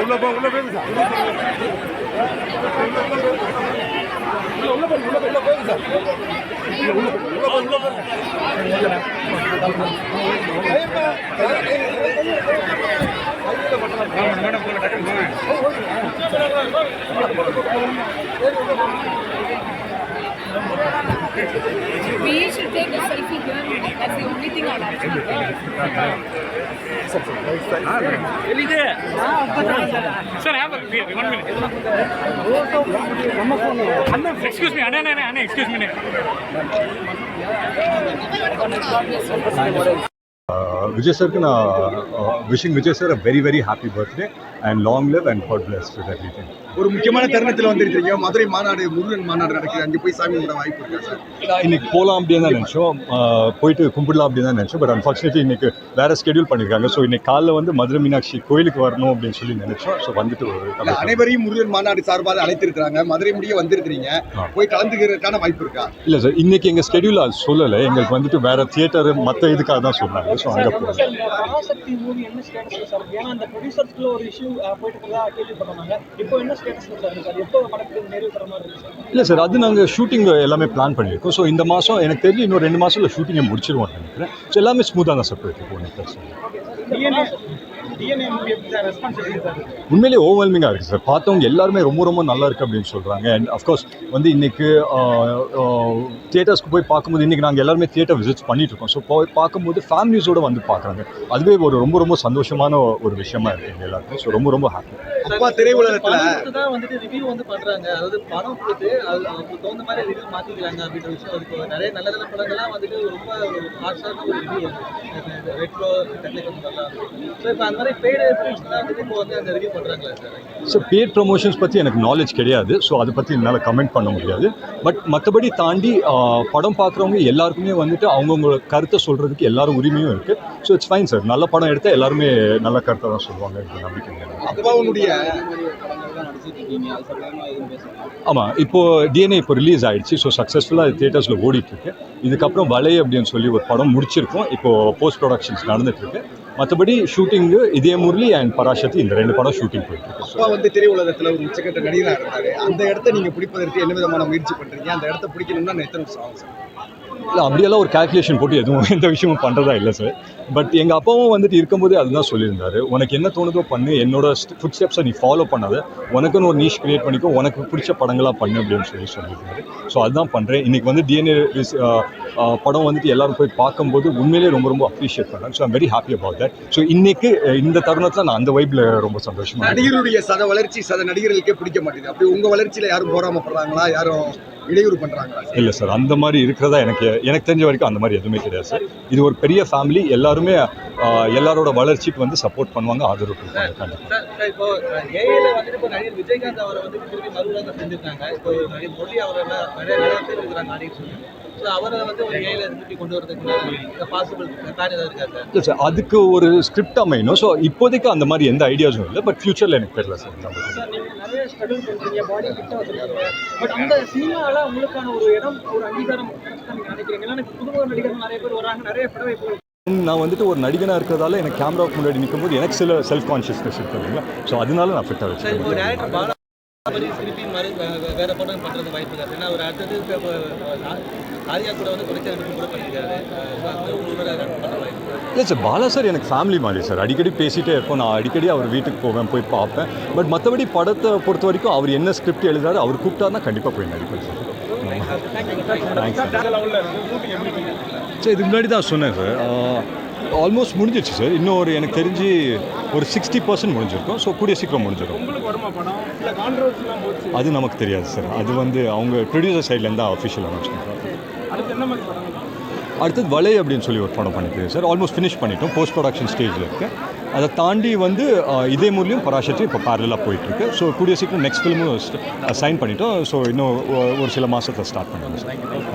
உள்ள போ உள்ள போய் உள்ள போய் madam That's the only thing I'll ask. ಎಲ್ಲಿದೆ? ಸರ್ ಯಾವ ಒನ್ ಮಿನಿಟ್ ಅಣ್ಣ ಎಕ್ಸ್ಕ್ಯೂಸ್ ಮೀ ಅಣ್ಣ ಅಣ್ಣ ಅಣ್ಣ ಎಕ್ಸ್ಕ್ಯೂಸ್ ಮೀ விஜய் சருக்கு நான் wishing Vijay sir a very very happy birthday and long live and God bless with everything ஒரு முக்கியமான தருணத்தில் வந்திருக்கீங்க மதுரை மாநாடு முருகன் மாநாடு நடக்குது. அங்கே போய் சாமி கும்பிட வாய்ப்பு இருக்கா சார் இன்னைக்கு போகலாம் அப்படின்னு தான் நினச்சோம். ஆஹ் போயிட்டு கும்பிடலாம் அப்படின்னு தான் நினச்சோம். பட் அன்ஃபார்ச்சுனேட்லி இன்னைக்கு வேற ஸ்கெடியூல் பண்ணியிருக்காங்க ஸோ இன்னைக்கு காலைல வந்து மதுரை மீனாட்சி கோயிலுக்கு வரணும் அப்படின்னு சொல்லி நினைச்சோம். ஸோ வந்துட்டு அனைவரையும் முருகன் மாநாடு சார்பாக அழைத்திருக்கிறாங்க. மதுரை முடிய வந்திருக்கிறீங்க. போய் கலந்துக்கிறதுக்கான வாய்ப்பு இருக்கா? இல்லை சார் இன்னைக்கு எங்கள் ஸ்கெடியூல் சொல்லலை. எங்களுக்கு வந்துட்டு வேற தியேட்டர் மற்ற இதுக்காக தான் சொன்னாங்க. ஸோ அங்கே போகிறோம் இந்த பராசக்தி மூவி என்ன ஸ்டேட்டஸ் சார் ஏன்னா அந்த ப்ரொடியூசர்ஸ்க்குள்ள ஒரு இஷ்யூ போயிட்டு இருக்கதா கேள்விப்பட்டாங்க இப்போ என்ன ஸ்டேட்டஸ்ல சார் இருக்கு அது எப்போ படத்துக்கு நிறைவு தர மாதிரி இருக்கு சார் இல்லை சார் அது நாங்கள் ஷூட்டிங் எல்லாமே பிளான் பண்ணியிருக்கோம். ஸோ இந்த மாதம் எனக்கு தெரிஞ்சு இன்னும் ரெண்டு மாதத்தில் ஷூட்டிங்கை முடிச்சிருவோம் நினைக்கிறேன். ஸோ எல்லாமே ஸ்மூத்தாக தான் சார் போயிட்டு இருக்கோம் பிரச்சனை உண்மையிலேயே ஓவர்வெல்மிங்காக இருக்குது சார் பார்த்தவங்க எல்லாருமே ரொம்ப ரொம்ப நல்லா இருக்குது அப்படின்னு சொல்கிறாங்க அண்ட் அஃப்கோர்ஸ் வந்து இன்றைக்கு தியேட்டர்ஸ்க்கு போய் பார்க்கும்போது இன்றைக்கி நாங்கள் எல்லாருமே தியேட்டர் விசிட்ஸ் பண்ணிகிட்ருக்கோம் இருக்கோம். ஸோ போய் பார்க்கும்போது ஃபேமிலிஸோடு வந்து பார்க்குறாங்க. அதுவே ஒரு ரொம்ப ரொம்ப சந்தோஷமான ஒரு விஷயமா இருக்குது எல்லாருக்கும். ஸோ ரொம்ப ரொம்ப ஹாப்பி அப்பா திரையுலகத்துல தான் வந்துட்டு ரிவ்யூ வந்து பண்றாங்க. அதாவது படம் கொடுத்து அது அவங்களுக்கு தகுந்த மாதிரி ரிவ்யூ மாத்திக்கிறாங்க அப்படின்ற விஷயம் இருக்கு. நிறைய நல்ல நல்ல படங்கள்லாம் வந்துட்டு ரொம்ப ஹார்ஷான ஒரு ரிவ்யூ ரெட்ரோ டெக்னிக்கல் நல்லா ஸோ இப்போ அந்த மாதிரி பெய்டு தான் வந்துட்டு இப்போ வந்து அந்த ரிவ்யூ பண்றாங்களா சார்? ஸோ பேட் ப்ரமோஷன்ஸ் பற்றி எனக்கு நாலேஜ் கிடையாது. ஸோ அதை பற்றி என்னால் கமெண்ட் பண்ண முடியாது. பட் மற்றபடி தாண்டி படம் பார்க்குறவங்க எல்லாருக்குமே வந்துட்டு அவங்கவுங்க கருத்தை சொல்கிறதுக்கு எல்லாரும் உரிமையும் இருக்குது ஸோ இட்ஸ் ஃபைன் சார் நல்ல படம் எடுத்தால் எல்லாருமே நல்ல கருத்தை தான் சொல்லுவாங்க. நம்பிக்கை. அப்பாவுடைய ஆமாம் இப்போ டிஎன்ஏ இப்போ ரிலீஸ் ஆகிடுச்சு ஸோ சக்ஸஸ்ஃபுல்லாக தியேட்டர்ஸில் ஓடிட்டுருக்கு. இதுக்கப்புறம் வலை அப்படின்னு சொல்லி ஒரு படம் முடிச்சிருக்கோம். இப்போது போஸ்ட் ப்ரொடக்ஷன்ஸ் நடந்துட்டுருக்கு மற்றபடி ஷூட்டிங்கு இதே முரளி அண்ட் பராசக்தி இந்த ரெண்டு படம் ஷூட்டிங் போயிட்டு அப்பா வந்து திரையுலகத்தில் ஒரு உச்சக்கட்ட நடிகராக இருந்தார். அந்த இடத்த நீங்கள் பிடிப்பதற்கு என்ன விதமான முயற்சி பண்ணுறீங்க அந்த இடத்த பிடிக்கணும்னா எத்தனை வருஷம் ஆகும் சார் இல்லை அப்படியெல்லாம் ஒரு கால்குலேஷன் போட்டு எதுவும் எந்த விஷயமும் பண்ணுறதா இல்லை சார் பட் எங்கள் அப்பாவும் வந்துட்டு இருக்கும்போதே அதுதான் சொல்லியிருந்தாரு. உனக்கு என்ன தோணுதோ பண்ணு என்னோட ஃபுட் ஸ்டெப்ஸை நீ ஃபாலோ பண்ணாத. உனக்குன்னு ஒரு நீஷ் கிரியேட் பண்ணிக்கோ உனக்கு பிடிச்ச படங்களாக பண்ணு அப்படின்னு சொல்லி சொல்லியிருந்தாரு. ஸோ அதுதான் பண்ணுறேன் இன்றைக்கி வந்து டிஎன்ஏ படம் வந்துட்டு எல்லாரும் போய் பார்க்கும்போது உண்மையிலேயே ரொம்ப ரொம்ப அப்ரிஷியேட் பண்ணேன் so I'm very happy about that so இன்னைக்கு இந்த தருணத்தில் நான் அந்த வைப்பில் ரொம்ப சந்தோஷமாக. நடிகருடைய சத வளர்ச்சி சத நடிகர்களுக்கே பிடிக்க மாட்டேங்குது. அப்படி உங்க வளர்ச்சியில யாரும் போராமப்படுறாங்களா யாரும் இடையூறு பண்றாங்களா? இல்லை சார் அந்த மாதிரி இருக்கிறதா எனக்கு எனக்கு தெரிஞ்ச வரைக்கும் அந்த மாதிரி எதுவுமே கிடையாது சார் இது ஒரு பெரிய ஃபேமிலி எல்லாருமே எல்லாரோட வளர்ச்சிக்கு வந்து சப்போர்ட் பண்ணுவாங்க ஆதரவு கொடுப்பாங்க கண்டிப்பாக இல்லை சார் அதுக்கு ஒரு ஸ்கிரிப்ட் அமையணும். ஸோ இப்போதைக்கு அந்த மாதிரி எந்த ஐடியாஸும் இல்லை. பட் ஃபியூச்சரில் எனக்கு தெரியல சார் நான் வந்துட்டு ஒரு நடிகனாக இருக்கிறதால எனக்கு கேமராவுக்கு முன்னாடி நிற்கும்போது எனக்கு சில செல்ஃப் கான்ஷியஸ்னஸ் இருக்கு இல்லைங்களா? ஸோ அதனால நான் ஃபிட்டாக வச்சுருக்கேன். இல்லை சார் பாலா சார் எனக்கு ஃபேமிலி மாதிரி சார். அடிக்கடி பேசிகிட்டே இருப்போம். நான் அடிக்கடி அவர் வீட்டுக்கு போவேன் போய் பார்ப்பேன். பட் மற்றபடி படத்தை பொறுத்த வரைக்கும் அவர் என்ன ஸ்கிரிப்ட் எழுதாரு அவர் கூப்பிட்டாருன்னா கண்டிப்பாக போய் நடிப்பேன் சார். தேங்க்ஸ் சார் இதுக்கு முன்னாடி தான் சொன்னேன் சார். ஆல்மோஸ்ட் முடிஞ்சிருச்சு சார். இன்னும் ஒரு எனக்கு தெரிஞ்சு ஒரு சிக்ஸ்டி பர்சன்ட் முடிஞ்சிருக்கும். ஸோ கூடிய சீக்கிரம் முடிஞ்சிடும் அது நமக்கு தெரியாது சார். அது வந்து அவங்க ப்ரொடியூசர் சைட்லேருந்து தான் அஃபிஷியல் பண்ணுறாங்க அடுத்தது வலை அப்படின்னு சொல்லி ஒரு படம் பண்ணிட்டு சார். ஆல்மோஸ்ட் ஃபினிஷ் பண்ணிட்டோம். போஸ்ட் ப்ரொடக்ஷன் ஸ்டேஜில் இருக்கு. அதை தாண்டி வந்து இதே மூலியம் பராசக்தி இப்போ பேரலாக போயிட்டுருக்கு ஸோ கூடிய சீக்கிரம் நெக்ஸ்ட் ஃபிலிமும் சைன் பண்ணிட்டோம். ஸோ இன்னும் ஒரு சில மாதத்தில் ஸ்டார்ட் பண்ணிடுவோம் சார்.